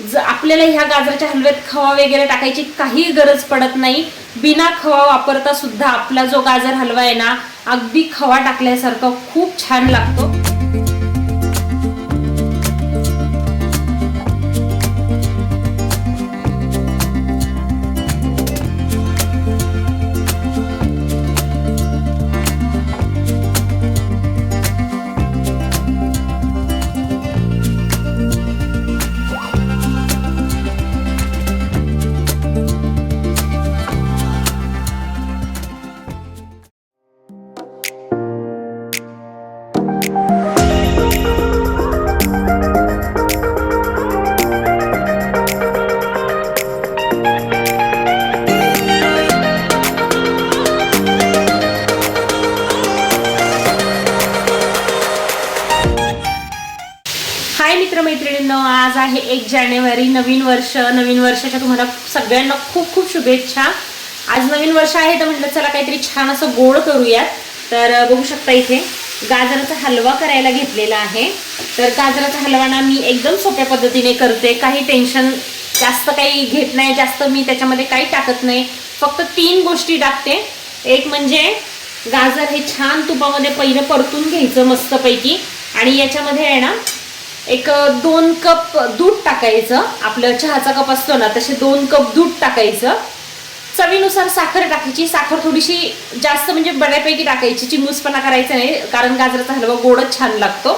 जर आपल्याला ह्या गाजराच्या हलव्यात खवा वगैरे टाकायची काही गरज पडत नाही. बिना खवा वापरता सुद्धा आपला जो गाजर हलवा आहे ना अगदी खवा टाकल्यासारखा खूप छान लागतो. हाय मित्रमैत्रिणींनो आज आहे एक जानेवारी नवीन वर्ष. नवीन वर्षाच्या तुम्हाला सगळ्यांना खूप खूप शुभेच्छा. आज नवीन वर्ष आहे तर म्हटलं चला काहीतरी छान असं गोड करूयात. तर बघू शकता इथे गाजराचा हलवा करायला घेतलेला आहे. तर गाजराचा हलवा ना मी एकदम सोप्या पद्धतीने करते. काही टेन्शन जास्त काही घेत नाही जास्त मी त्याच्यामध्ये काही टाकत नाही. फक्त तीन गोष्टी टाकते. एक म्हणजे गाजर हे छान तुपामध्ये पहिलं परतून घ्यायचं मस्तपैकी. आणि याच्यामध्ये आहे ना एक दोन कप दूध टाकायचं. आपलं चहाचा कप असतो ना तसे दोन कप दूध टाकायचं. चवीनुसार साखर टाकायची. साखर थोडीशी जास्त म्हणजे बऱ्यापैकी टाकायची. चिमूसपणा करायचा नाही कारण गाजराचा हलवा गोडच छान लागतो.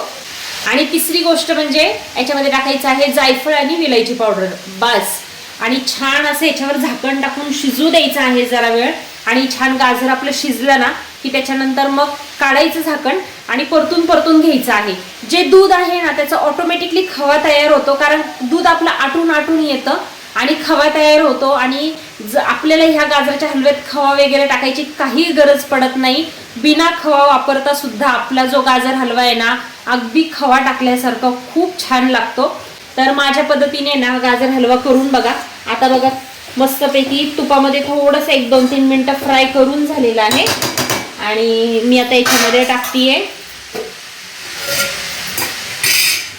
आणि तिसरी गोष्ट म्हणजे याच्यामध्ये टाकायचं आहे जायफळ आणि विलायची पावडर. बस. आणि छान असं याच्यावर झाकण टाकून शिजू द्यायचं आहे जरा वेळ. आणि छान गाजर आपलं शिजलं ना की त्याच्यानंतर मग काढायचं झाकण आणि परतून परतून घ्यायचं आहे. जे दूध आहे ना त्याचा ऑटोमॅटिकली खवा तयार होतो कारण दूध आपलं आटून आटून येतं आणि खवा तयार होतो आणि ज आपल्याला ह्या गाजराच्या हलव्यात खवा वगैरे टाकायची काही गरज पडत नाही. बिना खवा वापरता सुद्धा आपला जो गाजर हलवा आहे ना अगदी खवा टाकल्यासारखा खूप छान लागतो. तर माझ्या पद्धतीने ना गाजर हलवा करून बघा. आता बघा मस्तपैकी तुपामध्ये थोडंसं एक दोन तीन मिनटं फ्राय करून झालेलं आहे. आणि मी आता याच्यामध्ये टाकतीये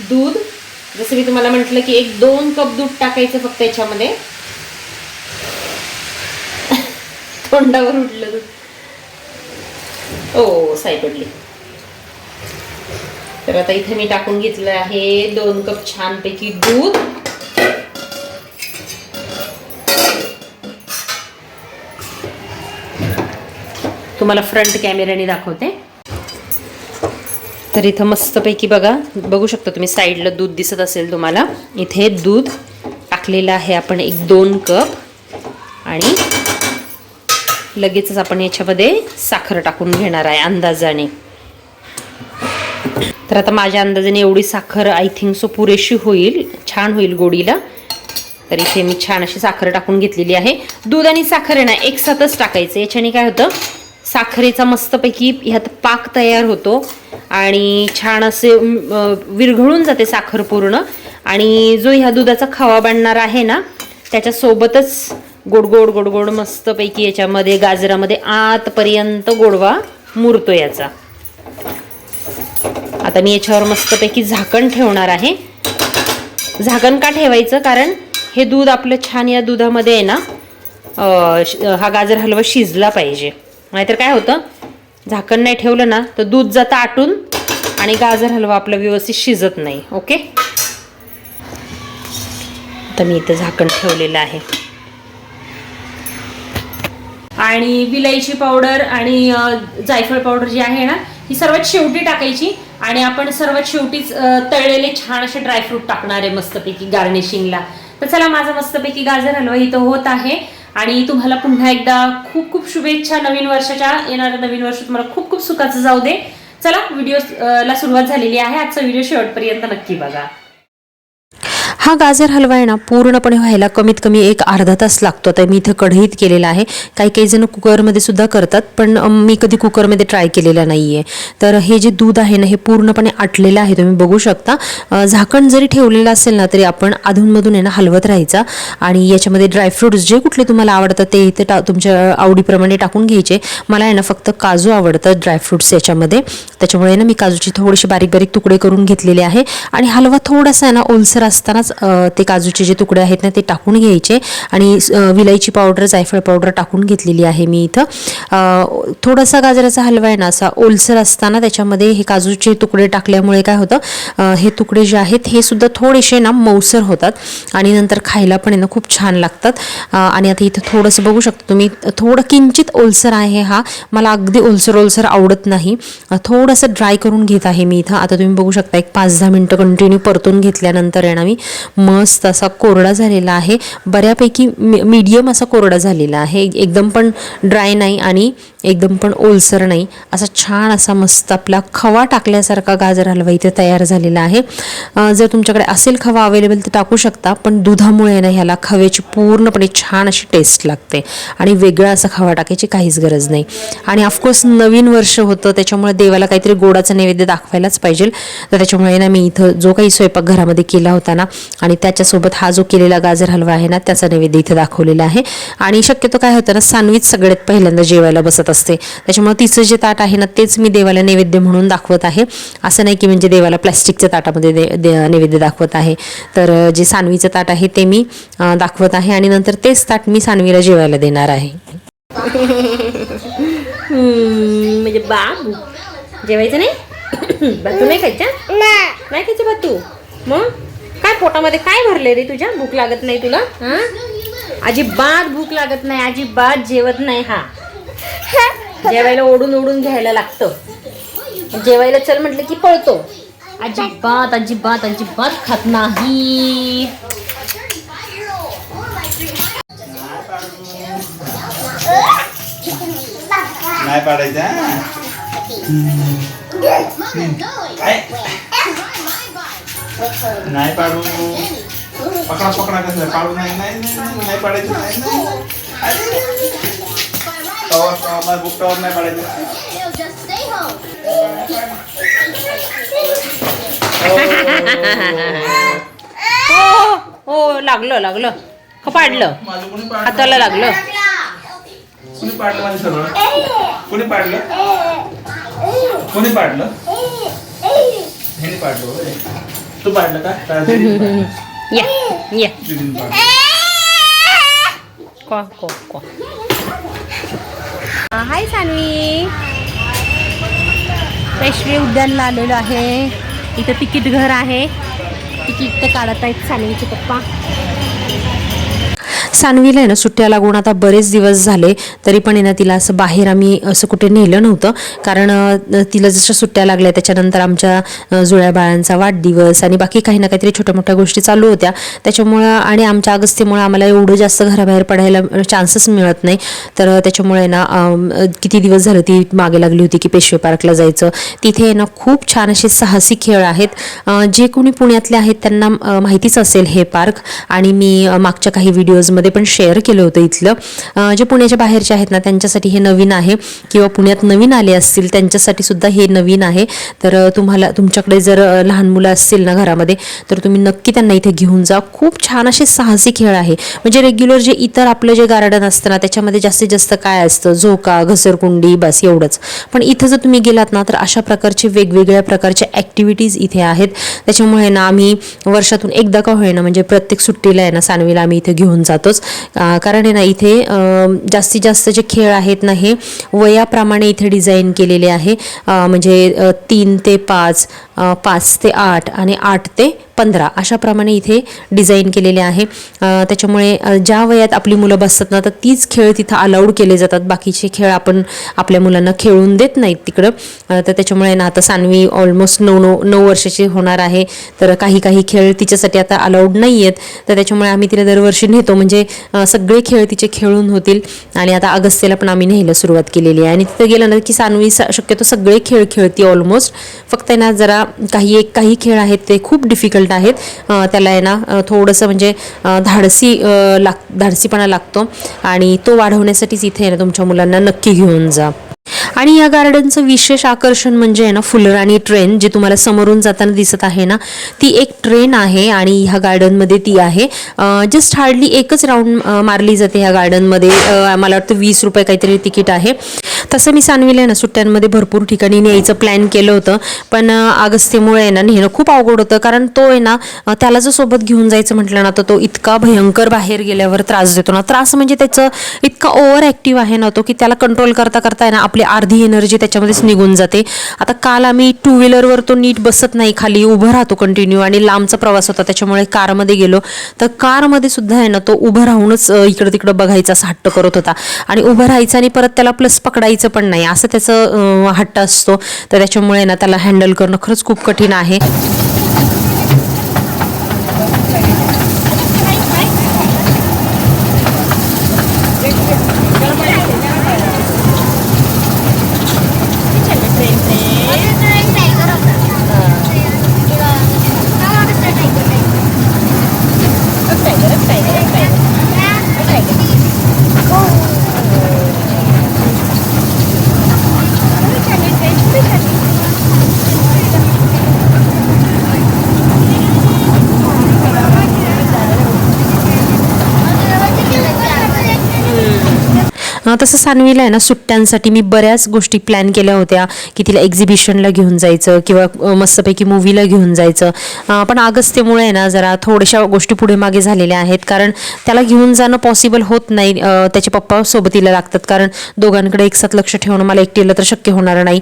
दूध. जसं मी तुम्हाला म्हटलं की एक दोन कप दूध टाकायचं फक्त याच्यामध्ये. तोंडावर उठलं दूध. हो, ओ साय पडली. तर आता इथे मी टाकून घेतलं आहे दोन कप छानपैकी दूध. तुम्हाला फ्रंट कॅमेऱ्याने दाखवते. तर इथं मस्तपैकी बघा बघू शकता तुम्ही साईडला दूध दिसत असेल तुम्हाला. इथे दूध टाकलेलं आहे आपण एक दोन कप आणि लगेचच आपण याच्यामध्ये साखर टाकून घेणार आहे अंदाजाने. तर आता माझ्या अंदाजाने एवढी साखर आय थिंक सो पुरेशी होईल छान होईल गोडीला. तर इथे मी छान अशी साखर टाकून घेतलेली आहे. दूध आणि साखर आहे ना एक साथच टाकायचं. याच्याने काय होतं? साखरेचा मस्तपैकी ह्यात पाक तयार होतो आणि छान असे विरघळून जाते साखर पूर्ण. आणि जो ह्या दुधाचा खवा बांधणार आहे ना त्याच्यासोबतच गोड गोड गोड गोड मस्तपैकी याच्यामध्ये गाजरामध्ये आतपर्यंत गोडवा मुरतो याचा. आता मी याच्यावर मस्तपैकी झाकण ठेवणार आहे. झाकण का ठेवायचं? कारण हे दूध आपलं छान या दुधामध्ये आहे ना हा गाजर हलवा शिजला पाहिजे. नाहीतर काय होतं? झाकण नाही ठेवलं ना तर दूध जातं आटून आणि गाजर हलवा आपला व्यवस्थित शिजत नाही ओके? आता मी इथं झाकण ठेवलेलं आहे. आणि विलायची पावडर आणि जायफळ पावडर जी आहे ना ही सर्वात शेवटी टाकायची आणि आपण सर्वात शेवटीच तळलेले छान असे ड्रायफ्रूट टाकणार आहे मस्तपैकी गार्निशिंगला. तर चला माझा मस्तपैकी गाजर हलवा इथं होत आहे. आणि तुम्हाला पुन्हा एकदा खूप खूप शुभेच्छा नवीन वर्षाच्या येणाऱ्या नवीन वर्ष तुम्हाला खूप खूप सुखाचं जाऊ दे. चला व्हिडिओ ला सुरुवात झालेली आहे. आजचा व्हिडिओ शेवटपर्यंत नक्की बघा. हा गाजर हलवा आहे ना पूर्णपणे व्हायला कमीत कमी एक अर्धा तास लागतो. आता मी इथं कढईत केलेला आहे. काही काही जण कुकरमध्ये सुद्धा करतात पण मी कधी कुकरमध्ये ट्राय केलेला नाही आहे तर हे जे दूध आहे ना हे पूर्णपणे आटलेलं आहे. तुम्ही बघू शकता. झाकण जरी ठेवलेलं असेल ना तरी आपण अधूनमधून आहे ना हलवत राहायचा. आणि याच्यामध्ये ड्रायफ्रुट्स जे कुठले तुम्हाला आवडतात ते इथे टा तुमच्या आवडीप्रमाणे टाकून घ्यायचे. मला आहे ना फक्त काजू आवडतात ड्रायफ्रुट्स याच्यामध्ये. त्याच्यामुळे ना मी काजूची थोडीशी बारीक बारीक तुकडे करून घेतलेले आहे. आणि हलवा थोडासा आहे ना ओलसर असतानाच ते काजूचे जे तुकडे आहेत ना ते टाकून घ्यायचे. आणि विलायची पावडर जायफळ पावडर टाकून घेतलेली आहे मी इथं. थोडासा गाजराचा हलवा आहे ना असा ओलसर असताना त्याच्यामध्ये हे काजूचे तुकडे टाकल्यामुळे काय होतं हे तुकडे जे आहेत हे सुद्धा थोडेसे ना मऊसर होतात. आणि नंतर खायला पण आहे ना खूप छान लागतात. आणि आता इथं थोडंसं बघू शकता तुम्ही थोडं किंचित ओलसर आहे हा. मला अगदी ओलसर ओलसर आवडत नाही. थोडंसं ड्राय करून घेत आहे मी इथं. आता तुम्ही बघू शकता एक पाच दहा मिनटं कंटिन्यू परतून घेतल्यानंतर आहे ना मी मस्त असा कोरडा झालेला आहे. बऱ्यापैकी मी मीडियम असा कोरडा झालेला आहे. एकदम पण ड्राय नाही आणि एकदम पण ओलसर नाही. असा छान असा मस्त आपला खवा टाकल्यासारखा गाजर हलवा इथे तयार झालेला आहे. जर तुमच्याकडे असेल खवा अवेलेबल तर टाकू शकता पण दुधामुळे ना ह्याला खव्याची पूर्णपणे छान अशी टेस्ट लागते आणि वेगळा असा खवा टाकायची काहीच गरज नाही. आणि ऑफकोर्स नवीन वर्ष होतं त्याच्यामुळे देवाला काहीतरी गोडाचं नैवेद्य दाखवायलाच पाहिजे. तर त्याच्यामुळे ना मी इथं जो काही स्वयंपाक घरामध्ये केला होता ना आणि त्याच्यासोबत हा जो केलेला गाजर हलवा आहे ना त्याचा नैवेद्य इथे दाखवलेला आहे. आणि शक्यतो काय होतं ना सानवीच सगळ्यात पहिल्यांदा जेवायला बसत असते. त्याच्यामुळे तिचं जे ताट आहे ना तेच मी देवाला नैवेद्य म्हणून दाखवत आहे. असं नाही की म्हणजे देवाला प्लॅस्टिकच्या ताटामध्ये दे, दे नैवेद्य दाखवत आहे. तर जे सानवीचं ताट आहे ते मी दाखवत आहे. आणि नंतर तेच ताट मी सानवीला जेवायला देणार आहे. म्हणजे बाबू. जेवायचं नाही? बातू नाही खायच्या? नाही खायचं बातू? मग? काय पोटामध्ये काय भरले रे तुझ्या? भूक लागत नाही तुला? हा? अजिबात भूक लागत नाही अजिबात जेवत नाही हा. जेवायला ओढून ओढून घ्यायला लागतं. जेवायला चल म्हटलं की पळतो. अजिबात अजिबात अजिबात खात नाही. नाही पाडायचं? काय? नाही पाडू. पकडा पकडा कसं पाडू नाही नाही नाही, नाही नाही पाडायचं नाही तवा मला बुक तवा नाही पाडायचं. हो हो लागलं लागलं. पाडलं माझं कोणी पाडलं? हाताला लागलं. कोणी पाडलं सगळं कोणी पाडलं? कोणी पाडलं? ह्याने पाडलं. तू पाडलं का? या या. हाय सानवी. पेशवे उद्यानला आलेलो आहे. इथं तिकीट घर आहे. तिकीट ते काढत आहेत सानवीचे पप्पा. सानवीला आहे ना सुट्ट्या लागून आता बरेच दिवस झाले तरी पण आहे ना तिला असं बाहेर आम्ही असं कुठे नेलं नव्हतं. कारण तिला जशा सुट्ट्या लागल्या त्याच्यानंतर आमच्या जुळ्या बाळांचा वाढदिवस आणि बाकी काही ना काहीतरी छोट्या मोठ्या गोष्टी चालू होत्या. त्याच्यामुळं आणि आमच्या अगस्तीमुळे आम्हाला एवढं जास्त घराबाहेर पडायला चान्सेस मिळत नाही. तर त्याच्यामुळे ना किती दिवस झालं ती मागे लागली होती की पेशवे पार्कला जायचं. तिथे आहे ना खूप छान असे साहसी खेळ आहेत. जे कोणी पुण्यातले आहेत त्यांना माहितीच असेल हे पार्क. आणि मी मागच्या काही व्हिडिओजमध्ये पण शेअर केलं होतं इथलं. जे पुण्याच्या बाहेरचे आहेत ना त्यांच्यासाठी हे नवीन आहे. किंवा पुण्यात नवीन आले असतील त्यांच्यासाठी सुद्धा हे नवीन आहे. तर तुम्हाला तुमच्याकडे जर लहान मुलं असतील ना घरामध्ये तर तुम्ही नक्की त्यांना इथे घेऊन जा. खूप छान असे साहसी खेळ आहे. म्हणजे रेग्युलर जे इतर आपलं जे गार्डन असतं ना त्याच्यामध्ये जास्तीत जास्त काय असतं? झोका घसरकुंडी बस एवढंच. पण इथं जर तुम्ही गेलात ना तर अशा प्रकारचे वेगवेगळ्या प्रकारच्या ॲक्टिव्हिटीज इथे आहेत. त्याच्यामुळे ना आम्ही वर्षातून एकदा का होईना म्हणजे प्रत्येक सुट्टीला आहे ना सानवीला आम्ही इथे घेऊन जातो. शकतोच. कारण आहे ना इथे जास्तीत जास्त जे खेळ आहेत ना हे वयाप्रमाणे इथे डिझाईन केलेले आहे. म्हणजे तीन ते पाच पाच ते आठ आणि आठ ते पंधरा अशाप्रमाणे इथे डिझाईन केलेले आहे. त्याच्यामुळे ज्या वयात आपली मुलं बसतात ना तर तीच खेळ तिथं अलाउड केले जातात. बाकीचे खेळ आपण आपल्या मुलांना खेळून देत नाहीत तिकडं. तर त्याच्यामुळे ना आता सानवी ऑलमोस्ट नऊ नऊ नऊ वर्षाची होणार आहे. तर काही काही खेळ तिच्यासाठी आता अलाउड नाही आहेत तर त्याच्यामुळे आम्ही तिला दरवर्षी नेतो. म्हणजे सगळे खेळ तिचे खेळून होतील. आणि आता अगस्त्यला पण आम्ही न्यायला सुरुवात केलेली आहे. आणि तिथं गेलं ना की सानवी स- शक्यतो सगळे खेळ खेळते ऑलमोस्ट फक्त आहे ना जरा काही एक काही खेळ आहेत ते खूप डिफिकल्ट आहेत. त्याला आहे ना थोडंसं म्हणजे धाडसी लाग धाडसीपणा लागतो. आणि तो वाढवण्यासाठीच इथे आहे ना तुमच्या मुलांना नक्की घेऊन जा. आणि या गार्डनचं विशेष आकर्षण म्हणजे आहे ना फुलराणी ट्रेन जी तुम्हाला समोरून जाताना दिसत आहे ना ती एक ट्रेन आहे आणि ह्या गार्डनमध्ये ती आहे. जस्ट हार्डली एकच राऊंड मारली जाते ह्या गार्डनमध्ये. मला वाटतं वीस रुपये काहीतरी तिकीट आहे. तसं मी सांगविलं ना सुट्ट्यांमध्ये भरपूर ठिकाणी न्यायचं प्लॅन केलं होतं. पण अ, अगस्त्यमुळे आहे ना नेणं खूप अवघड होतं. कारण तो आहे ना त्याला जर सोबत घेऊन जायचं म्हटलं ना तर तो इतका भयंकर बाहेर गेल्यावर त्रास देतो ना. त्रास म्हणजे त्याचं इतका ओव्हर ॲक्टिव्ह आहे ना तो की त्याला कंट्रोल करता करता आहे ना आपली अर्धी एनर्जी त्याच्यामध्येच निघून जाते. आता काल आम्ही टू व्हीलरवर तो नीट बसत नाही खाली उभं राहतो कंटिन्यू आणि लांबचा प्रवास होता त्याच्यामुळे कारमध्ये गेलो. तर कारमध्ये सुद्धा आहे ना तो उभं राहूनच इकडं तिकडं बघायचा असा हट्ट करत होता. आणि उभं राहायचं आणि परत त्याला प्लस पकडायचं पण नाही असं त्याचं हट्ट असतो. तर त्याच्यामुळे ना त्याला हँडल करणं खरंच खूप कठीण आहे. तसं सानवीला आहे ना सुट्ट्यांसाठी मी बऱ्याच गोष्टी प्लॅन केल्या होत्या की तिला एक्झिबिशनला घेऊन जायचं किंवा मस्तपैकी मूवीला घेऊन जायचं. पण अगस्त्यमुळे आहे ना जरा थोड्याशा गोष्टी पुढे मागे झालेल्या आहेत. कारण त्याला घेऊन जाणं पॉसिबल होत नाही त्याचे पप्पा सोबतीला लागतात. कारण दोघांकडे एकसाथ लक्ष ठेवणं मला एकटीला तर शक्य होणार नाही.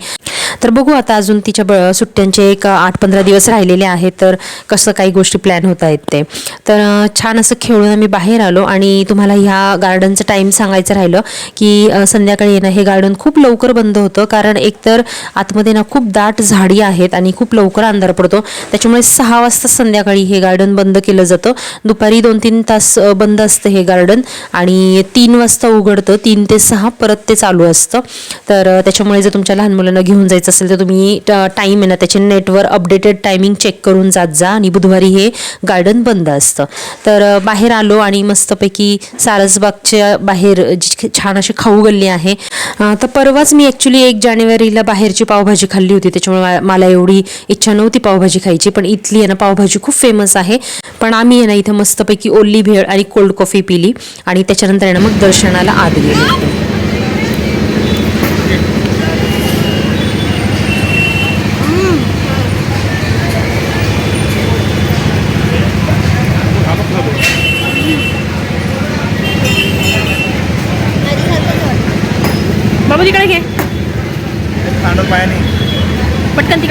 तर बघू आता अजून तिच्या ब सुट्ट्यांचे एक आठ पंधरा दिवस राहिलेले आहेत. तर कसं काही गोष्टी प्लॅन होत आहेत ते. तर छान असं खेळून आम्ही बाहेर आलो आणि तुम्हाला ह्या गार्डनचं टाईम सांगायचं राहिलं की की संध्याकाळी येणं हे गार्डन खूप लवकर बंद होतं. कारण एकतर आतमध्ये ना खूप दाट झाडी आहेत आणि खूप लवकर अंधार पडतो. त्याच्यामुळे सहा वाजता संध्याकाळी हे गार्डन बंद केलं जातं. दुपारी दोन तीन तास बंद असतं हे गार्डन आणि तीन वाजता उघडतं. तीन ते सहा परत ते चालू असतं. तर त्याच्यामुळे जर तुमच्या लहान मुलांना घेऊन जायचं असेल तर तुम्ही टाईम आहे ना त्याचे नेटवर अपडेटेड टायमिंग चेक करून जात जा आणि बुधवारी हे गार्डन बंद असतं. तर बाहेर आलो आणि मस्तपैकी सारसबागच्या बाहेर जी छान अशी खाऊ गल्ली आहे. तर परवाच मी ॲक्च्युली एक जानेवारीला बाहेरची पावभाजी खाल्ली होती. त्याच्यामुळे मला एवढी इच्छा नव्हती पावभाजी खायची पण इथली आहे ना पावभाजी खूप फेमस आहे. पण आम्ही आहे ना इथं मस्तपैकी ओल्ली भेळ आणि कोल्ड कॉफी पिली आणि त्याच्यानंतर आहे ना मग दर्शनाला आत गेलो.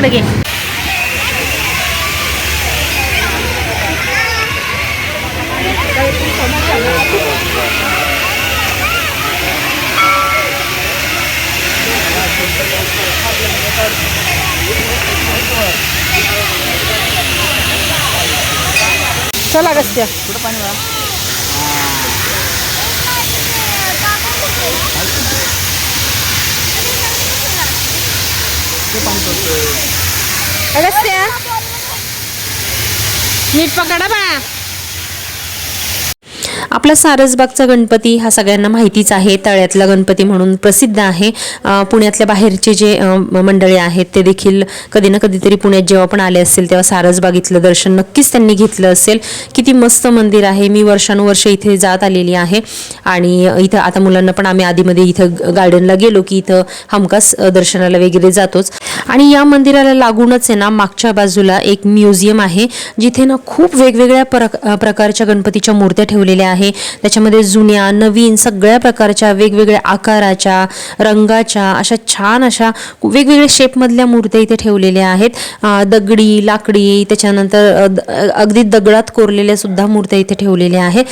नाही पटकन तिकडे घे चला गस्त्या कुठं पाणी बा नीट पकडा बा. आपला सारसबागचा गणपती हा सगळ्यांना माहितीच आहे. तळ्यातला गणपती म्हणून प्रसिद्ध आहे. पुण्यातल्या बाहेरचे जे मंडळी आहेत ते देखील कधी ना कधीतरी पुण्यात जेव्हा पण आले असेल तेव्हा सारसबाग इथलं दर्शन नक्कीच त्यांनी घेतलं असेल. किती मस्त मंदिर आहे. मी वर्षानुवर्ष इथे जात आलेली आहे. आणि इथं आता मुलांना पण आम्ही आधीमध्ये इथं गार्डनला गेलो की इथं हमखास दर्शनाला वगैरे जातोच. आणि या मंदिराला लागूनच आहे ना मागच्या बाजूला एक म्युझियम आहे जिथे ना खूप वेगवेगळ्या प्रक प्रकारच्या गणपतीच्या मूर्त्या ठेवलेल्या आहे. त्याच्यामध्ये जुन्या नवीन सगळ्या प्रकारच्या वेगवेगळ्या आकाराच्या रंगाच्या अशा छान अशा वेगवेगळ्या शेपमधल्या मूर्त्या इथे ठेवलेल्या आहेत. दगडी लाकडी त्याच्यानंतर द- अगदी दगडात कोरलेल्या सुद्धा मूर्त्या इथे ठेवलेल्या आहेत.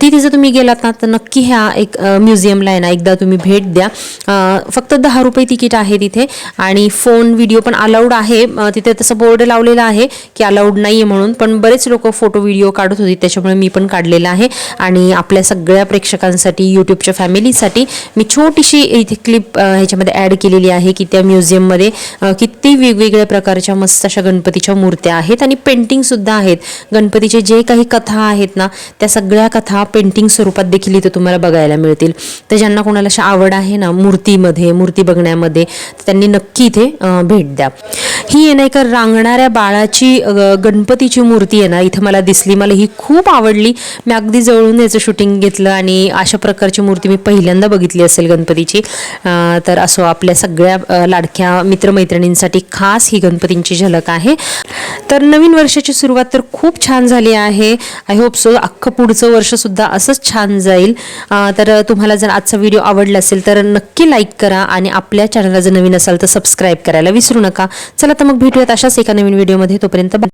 तिथे जर तुम्ही गेलात ना तर नक्की ह्या एक म्युझियमला आहे ना एकदा तुम्ही भेट द्या. फक्त दहा रुपये तिकीट आहे तिथे आणि फोन व्हिडिओ पण अलाउड आहे. तिथे तसं बोर्ड लावलेला आहे की अलाउड नाही आहे म्हणून पण बरेच लोक फोटो व्हिडिओ काढत होते. त्याच्यामुळे मी पण काढलेला आहे. आणि आपल्या सगळ्या प्रेक्षकांसाठी यूट्यूबच्या फॅमिलीसाठी मी छोटीशी इथे क्लिप ह्याच्यामध्ये ॲड केलेली आहे की त्या म्युझियममध्ये किती वेगवेगळ्या प्रकारच्या मस्त अशा गणपतीच्या मूर्त्या आहेत. आणि पेंटिंगसुद्धा आहेत. गणपतीचे जे काही कथा आहेत ना त्या सगळ्या कथा पेंटिंग स्वरूपात देखील इथं तुम्हाला बघायला मिळतील. तर ज्यांना कोणाला अशी आवड आहे ना मूर्तीमध्ये मूर्ती बघण्यामध्ये त्यांनी नक्की इथे इथे भेट द्या. ही आहे ना एका रांगणाऱ्या बाळाची गणपतीची मूर्ती आहे ना इथं मला दिसली. मला ही खूप आवडली. मी अगदी जवळून याचं शूटिंग घेतलं आणि अशा प्रकारची मूर्ती मी पहिल्यांदा बघितली असेल गणपतीची. तर असो आपल्या सगळ्या लाडक्या मित्रमैत्रिणींसाठी खास ही गणपतींची झलक आहे. तर नवीन वर्षाची सुरुवात तर खूप छान झाली आहे. आय होप सो अख्खं पुढचं वर्ष सुद्धा असंच छान जाईल. तर तुम्हाला जर आजचा व्हिडिओ आवडला असेल तर नक्की लाईक करा आणि आपल्या चॅनलला जर नवीन असाल तर सबस्क्राईब करायला विसरू नका चला तर मग भेटूयात अशाच एका नवीन व्हिडिओमध्ये तोपर्यंत.